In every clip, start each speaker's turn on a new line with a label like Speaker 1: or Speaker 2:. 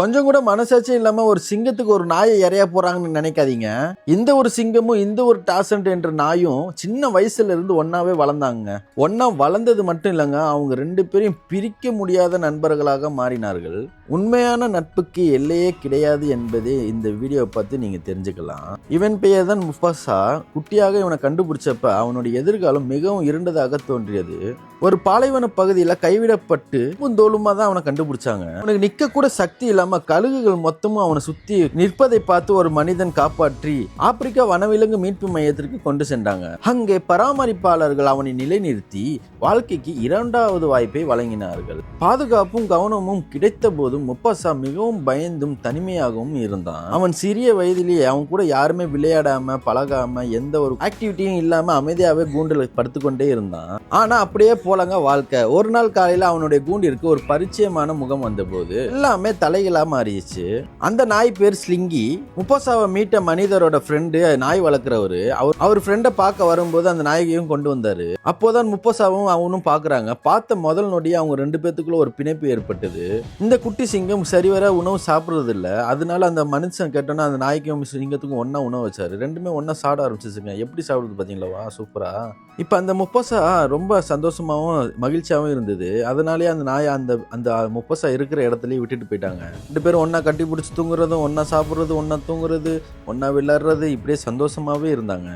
Speaker 1: கொஞ்சம் கூட மனசாட்சி இல்லாமல் ஒரு சிங்கத்துக்கு ஒரு நாயை இறைய போகிறாங்கன்னு நினைக்காதீங்க. இந்த ஒரு சிங்கமும் இந்த ஒரு டாசன்ட் என்ற நாயும் சின்ன வயசுல இருந்து ஒன்னாவே வளர்ந்தாங்க. ஒன்னா வளர்ந்தது மட்டும் இல்லைங்க அவங்க ரெண்டு பேரையும் பிரிக்க முடியாத நண்பர்களாக மாறினார்கள். உண்மையான நட்புக்கு எல்லையே கிடையாது என்பதே இந்த வீடியோவை பார்த்து நீங்கள் தெரிஞ்சுக்கலாம். இவன் பெயர் தான் முஃபாசா குட்டியாக இவனை கண்டுபிடிச்சப்ப அவனுடைய எதிர்காலம் மிகவும் இருண்டதாக தோன்றியது. ஒரு பாலைவன பகுதியில் கைவிடப்பட்டு தோலுமா தான் அவனை கண்டுபிடிச்சாங்க. அவனுக்கு நிக்க கூட சக்தி இல்லாம கழுகுகள் மொத்தமும் அவனை சுத்தி நிற்பதை பார்த்து ஒரு மனிதன் காப்பாற்றி ஆப்பிரிக்கா வனவிலங்கு மீட்பு மையத்திற்கு கொண்டு சென்றாங்க. அங்கே பராமரிப்பாளர்கள் அவனை நிலைநிறுத்தி வாழ்க்கைக்கு இரண்டாவது வாய்ப்பை வழங்கினார்கள். பாதுகாப்பும் கவனமும் கிடைத்த போதும் முப்பாசா மிகவும் பயந்தும் தனிமையாகவும் இருந்தான். அவன் சிறிய வயதிலேயே அவன் கூட யாருமே விளையாடாம பழகாம எந்த ஒரு ஆக்டிவிட்டியும் இல்லாம அமைதியாவே கூண்டில் படுத்துக்கொண்டே இருந்தான். ஆனா அப்படியே போலங்க வாழ்க்கை. ஒரு நாள் காலையில அவனுடைய கூண்டிற்கு ஒரு பரிச்சயமான முகம் வந்தபோது எல்லாமே தலைகளா மாறிடுச்சு. அந்த நாய் பேர் ஸ்லிங்கி. முப்பசாவை மீட்ட மனிதரோட ஃப்ரெண்டு நாய் வளர்க்குறவரு. அவர் அவர் ஃப்ரெண்டை பார்க்க வரும்போது அந்த நாயகியும் கொண்டு வந்தாரு. அப்போதான் முப்பசாவும் அவனும் பார்க்கறாங்க. பார்த்த முதல் நொடியே அவங்க ரெண்டு பேத்துக்குள்ள ஒரு பிணைப்பு ஏற்பட்டது. இந்த குட்டி சிங்கம் சரிவர உணவு சாப்பிட்றது இல்ல அதனால அந்த மனுஷன் கேட்டோன்னா அந்த நாய்க்கும் சிங்கத்துக்கும் ஒன்றா உணவு வச்சார். ரெண்டுமே ஒன்றா சாப்பிட ஆரம்பிச்சிச்சுங்க. எப்படி சாப்பிடுது பார்த்தீங்களா சூப்பராக இப்போ அந்த முப்பசா ரொம்ப சந்தோஷமாகவும் மகிழ்ச்சியாகவும் இருந்தது. அதனாலேயே அந்த நாயை அந்த அந்த முப்பசா இருக்கிற இடத்துலையே விட்டுட்டு போயிட்டாங்க. ரெண்டு பேரும் ஒன்றா கட்டி பிடிச்சி தூங்குறதும் ஒன்றா சாப்பிட்றது ஒன்றா தூங்குறது ஒன்றா விளையாடுறது இப்படியே சந்தோஷமாகவே இருந்தாங்க.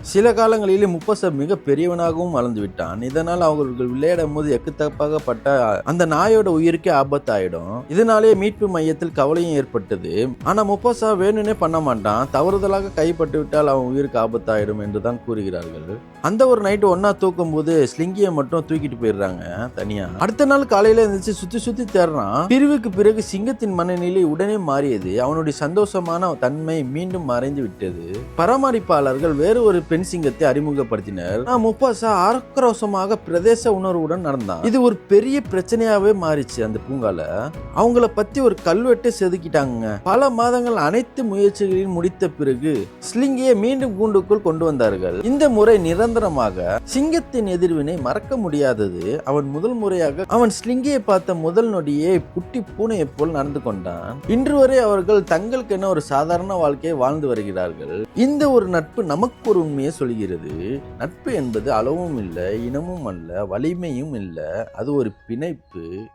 Speaker 1: சில காலங்களிலே முப்பசா மிக பெரியவனாகவும் வளர்ந்து விட்டான். இதனால் அவர்கள் விளையாடும் போது எக்குத்தப்பாகப்பட்ட அந்த நாயோட உயிருக்கே ஆபத்தாயிடும். இதனாலேயே மீட்பு மையத்தில் கவலையும் ஏற்பட்டது. ஆனா முப்பசா வேணும்னே பண்ண மாட்டான். தவறுதலாக கைப்பட்டு விட்டால் அவன் உயிருக்கு ஆபத்தாயிடும் என்று தான் கூறுகிறார்கள். அந்த ஒரு நைட்டு ஒன்னா தூக்கும் போது ஸ்லிங்கியை மட்டும் தூக்கிட்டு போயிடுறாங்க தனியா. அடுத்த நாள் காலையில இருந்துச்சு சுத்தி சுத்தி தேடுறான். பிரிவுக்கு பிறகு சிங்கத்தின் மனநிலை உடனே மாறியது. அவனுடைய சந்தோஷமான தன்மை மீண்டும் மறைந்து விட்டது. பராமரிப்பாளர்கள் வேறு ஒரு பெண் சிங்கத்தை அறிமுகப்படுத்தினர். ஆனா முப்பாசா ஆக்ரோஷமாக பிரதேச உணர்வுடன் நடந்தான். இது ஒரு பெரிய பிரச்சனையாவே மாறிச்சு அந்த பூங்கால. அவங்கள பத்தி ஒரு கல்வெட்டு செதுக்கிட்டாங்க பல மாதங்கள் அனைத்து முயற்சிகளையும் முடித்த பிறகு ஸ்லிங்கியை மீண்டும் கூண்டுக்குள் கொண்டு வந்தார்கள். இந்த முறை நிரந்தரமாக சிங்கத்தின் எதிர்வினை மறக்க முடியாதது. அவன் முதல் முறையாக அவன் ஸ்லிங்கியை பார்த்த முதல் நொடியே குட்டி பூனையை போல் நடந்து கொண்டான். இன்று வரை அவர்கள் தங்களுக்கென ஒரு சாதாரண வாழ்க்கையை வாழ்ந்து வருகிறார்கள். இந்த ஒரு நட்பு நமக்கு ஒரு உண்மையை சொல்கிறது. நட்பு என்பது அளவும் இல்லை இனமும் அல்ல வலிமையும் இல்லை. அது ஒரு பிணைப்பு.